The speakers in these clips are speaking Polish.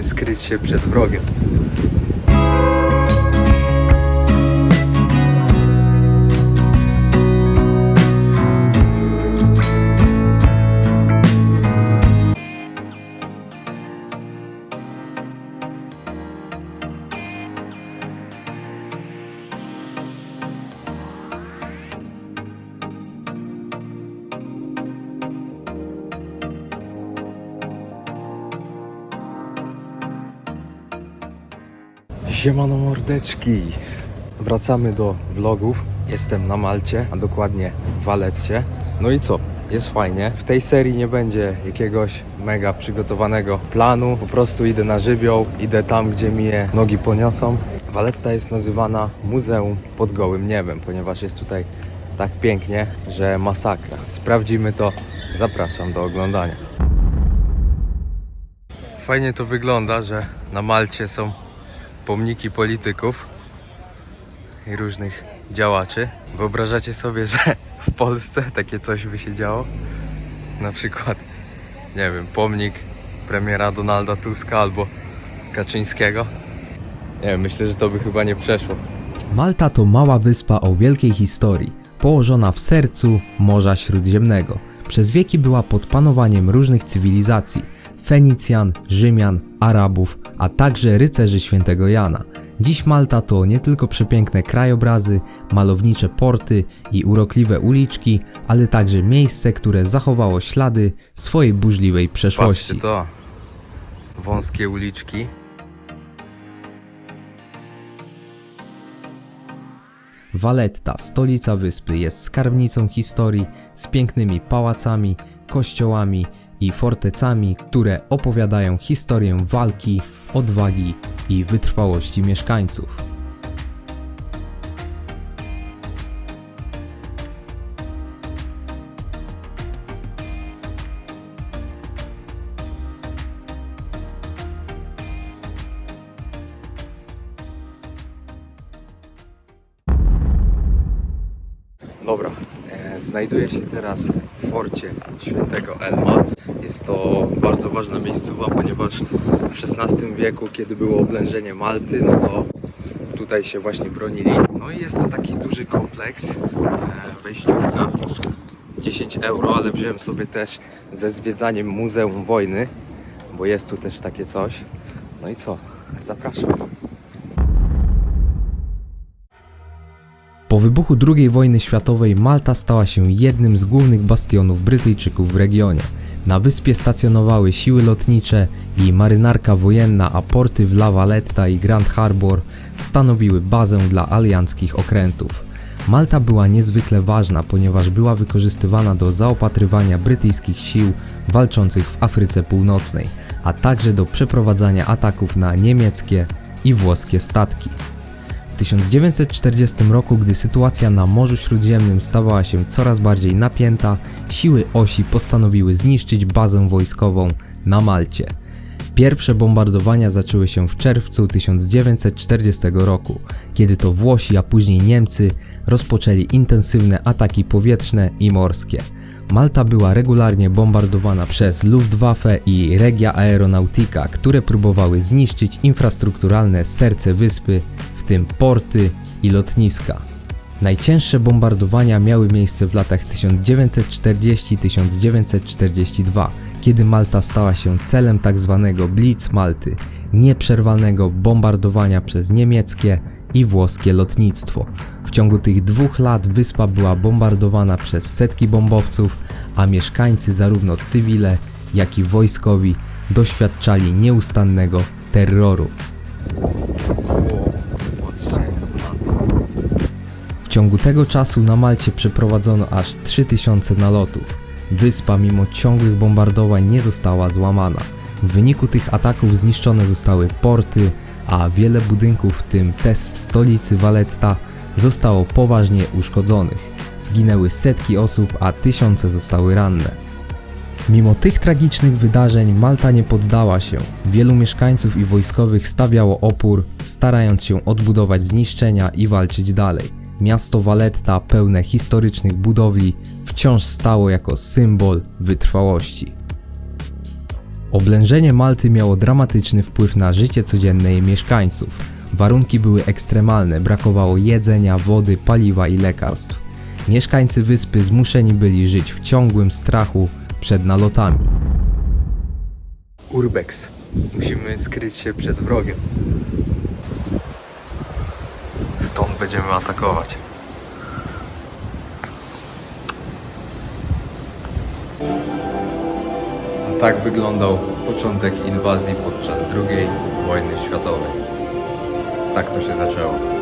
Skryć się przed wrogiem. Siemano mordeczki. Wracamy do vlogów. Jestem na Malcie, a dokładnie w Waletcie. No i co? Jest fajnie. W tej serii nie będzie jakiegoś mega przygotowanego planu. Po prostu idę na żywioł, idę tam, gdzie mi je nogi poniosą. Waletta jest nazywana Muzeum pod gołym niebem, ponieważ jest tutaj tak pięknie, że masakra. Sprawdzimy to. Zapraszam do oglądania. Fajnie to wygląda, że na Malcie są pomniki polityków i różnych działaczy. Wyobrażacie sobie, że w Polsce takie coś by się działo? Na przykład, nie wiem, pomnik premiera Donalda Tuska albo Kaczyńskiego? Nie wiem, myślę, że to by chyba nie przeszło. Malta to mała wyspa o wielkiej historii, położona w sercu Morza Śródziemnego. Przez wieki była pod panowaniem różnych cywilizacji Fenicjan, Rzymian, Arabów, a także rycerzy świętego Jana. Dziś Malta to nie tylko przepiękne krajobrazy, malownicze porty i urokliwe uliczki, ale także miejsce, które zachowało ślady swojej burzliwej przeszłości. Patrzcie to. Wąskie uliczki. Valletta, stolica wyspy, jest skarbnicą historii z pięknymi pałacami, kościołami i fortecami, które opowiadają historię walki, odwagi i wytrwałości mieszkańców. Dobra, znajduję się teraz w forcie świętego Elma. Jest to bardzo ważna miejscowa, ponieważ w XVI wieku, kiedy było oblężenie Malty, no to tutaj się właśnie bronili. No i jest to taki duży kompleks, e, wejściówka 10 euro, ale wziąłem sobie też ze zwiedzaniem Muzeum Wojny, bo jest tu też takie coś. No i co? Zapraszam. Wybuchu II wojny światowej Malta stała się jednym z głównych bastionów Brytyjczyków w regionie. Na wyspie stacjonowały siły lotnicze i marynarka wojenna, a porty w La Valletta i Grand Harbor stanowiły bazę dla alianckich okrętów. Malta była niezwykle ważna, ponieważ była wykorzystywana do zaopatrywania brytyjskich sił walczących w Afryce Północnej, a także do przeprowadzania ataków na niemieckie i włoskie statki. W 1940 roku, gdy sytuacja na Morzu Śródziemnym stawała się coraz bardziej napięta, siły osi postanowiły zniszczyć bazę wojskową na Malcie. Pierwsze bombardowania zaczęły się w czerwcu 1940 roku, kiedy to Włosi, a później Niemcy rozpoczęli intensywne ataki powietrzne i morskie. Malta była regularnie bombardowana przez Luftwaffe i Regia Aeronautica, które próbowały zniszczyć infrastrukturalne serce wyspy, tym porty i lotniska. Najcięższe bombardowania miały miejsce w latach 1940-1942, kiedy Malta stała się celem tzw. Blitz Malty, nieprzerwanego bombardowania przez niemieckie i włoskie lotnictwo. W ciągu tych dwóch lat wyspa była bombardowana przez setki bombowców, a mieszkańcy zarówno cywile, jak i wojskowi doświadczali nieustannego terroru. Ciągu tego czasu na Malcie przeprowadzono aż 3000 nalotów. Wyspa mimo ciągłych bombardowań nie została złamana. W wyniku tych ataków zniszczone zostały porty, a wiele budynków, w tym też w stolicy Valletta, zostało poważnie uszkodzonych. Zginęły setki osób, a tysiące zostały ranne. Mimo tych tragicznych wydarzeń Malta nie poddała się. Wielu mieszkańców i wojskowych stawiało opór, starając się odbudować zniszczenia i walczyć dalej. Miasto Valletta, pełne historycznych budowli, wciąż stało jako symbol wytrwałości. Oblężenie Malty miało dramatyczny wpływ na życie codzienne jej mieszkańców. Warunki były ekstremalne, brakowało jedzenia, wody, paliwa i lekarstw. Mieszkańcy wyspy zmuszeni byli żyć w ciągłym strachu przed nalotami. Urbex. Musimy skryć się przed wrogiem. Będziemy atakować. A tak wyglądał początek inwazji podczas II wojny światowej. Tak to się zaczęło.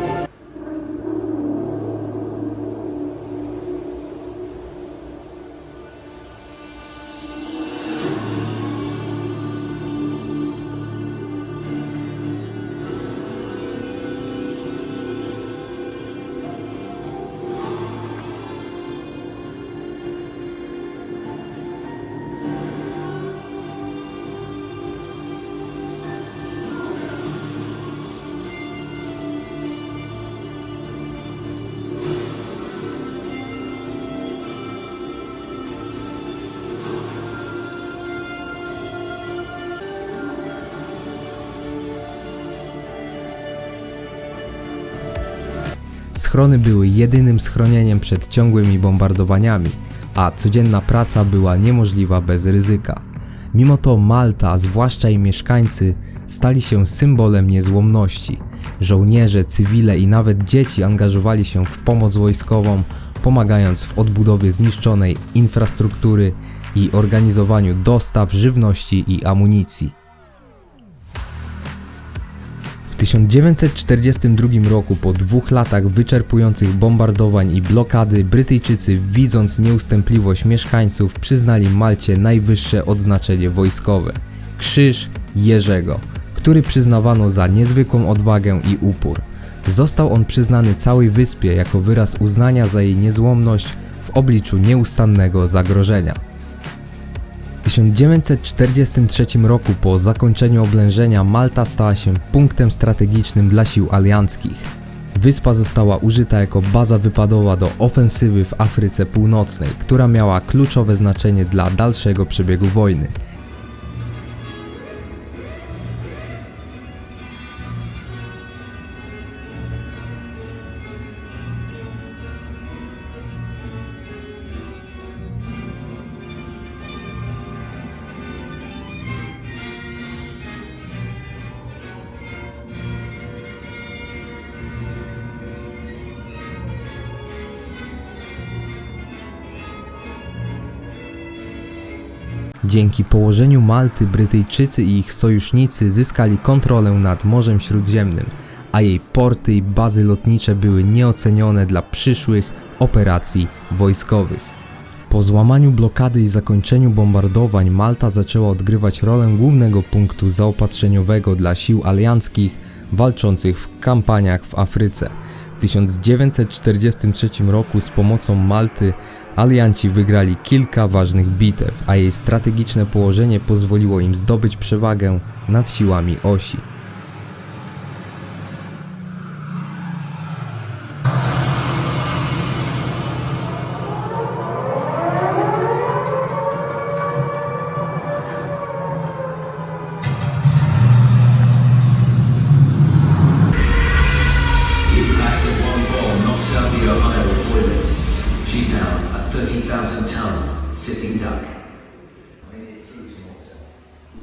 Schrony były jedynym schronieniem przed ciągłymi bombardowaniami, a codzienna praca była niemożliwa bez ryzyka. Mimo to Malta, zwłaszcza jej mieszkańcy, stali się symbolem niezłomności. Żołnierze, cywile i nawet dzieci angażowali się w pomoc wojskową, pomagając w odbudowie zniszczonej infrastruktury i organizowaniu dostaw żywności i amunicji. 1942 roku, po dwóch latach wyczerpujących bombardowań i blokady, Brytyjczycy, widząc nieustępliwość mieszkańców, przyznali Malcie najwyższe odznaczenie wojskowe Krzyż Jerzego, który przyznawano za niezwykłą odwagę i upór. Został on przyznany całej wyspie jako wyraz uznania za jej niezłomność w obliczu nieustannego zagrożenia. W 1943 roku po zakończeniu oblężenia Malta stała się punktem strategicznym dla sił alianckich. Wyspa została użyta jako baza wypadowa do ofensywy w Afryce Północnej, która miała kluczowe znaczenie dla dalszego przebiegu wojny. Dzięki położeniu Malty Brytyjczycy i ich sojusznicy zyskali kontrolę nad Morzem Śródziemnym, a jej porty i bazy lotnicze były nieocenione dla przyszłych operacji wojskowych. Po złamaniu blokady i zakończeniu bombardowań Malta zaczęła odgrywać rolę głównego punktu zaopatrzeniowego dla sił alianckich walczących w kampaniach w Afryce. W 1943 roku z pomocą Malty alianci wygrali kilka ważnych bitew, a jej strategiczne położenie pozwoliło im zdobyć przewagę nad siłami osi.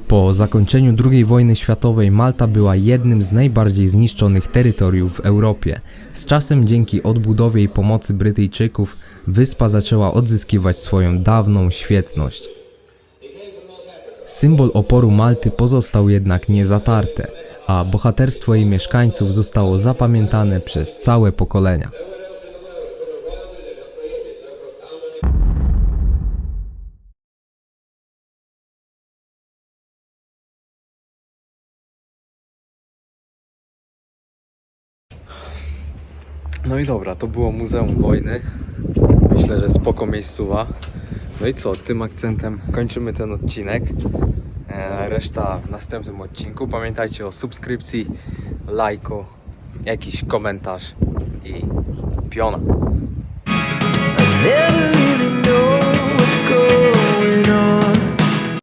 Po zakończeniu II wojny światowej Malta była jednym z najbardziej zniszczonych terytoriów w Europie. Z czasem dzięki odbudowie i pomocy Brytyjczyków wyspa zaczęła odzyskiwać swoją dawną świetność. Symbol oporu Malty pozostał jednak niezatarte, a bohaterstwo jej mieszkańców zostało zapamiętane przez całe pokolenia. No i dobra, to było Muzeum Wojny. Myślę, że spoko miejscowa. No i co, tym akcentem kończymy ten odcinek. E, reszta w następnym odcinku. Pamiętajcie o subskrypcji, lajku, jakiś komentarz i piona. I never really know what's going on.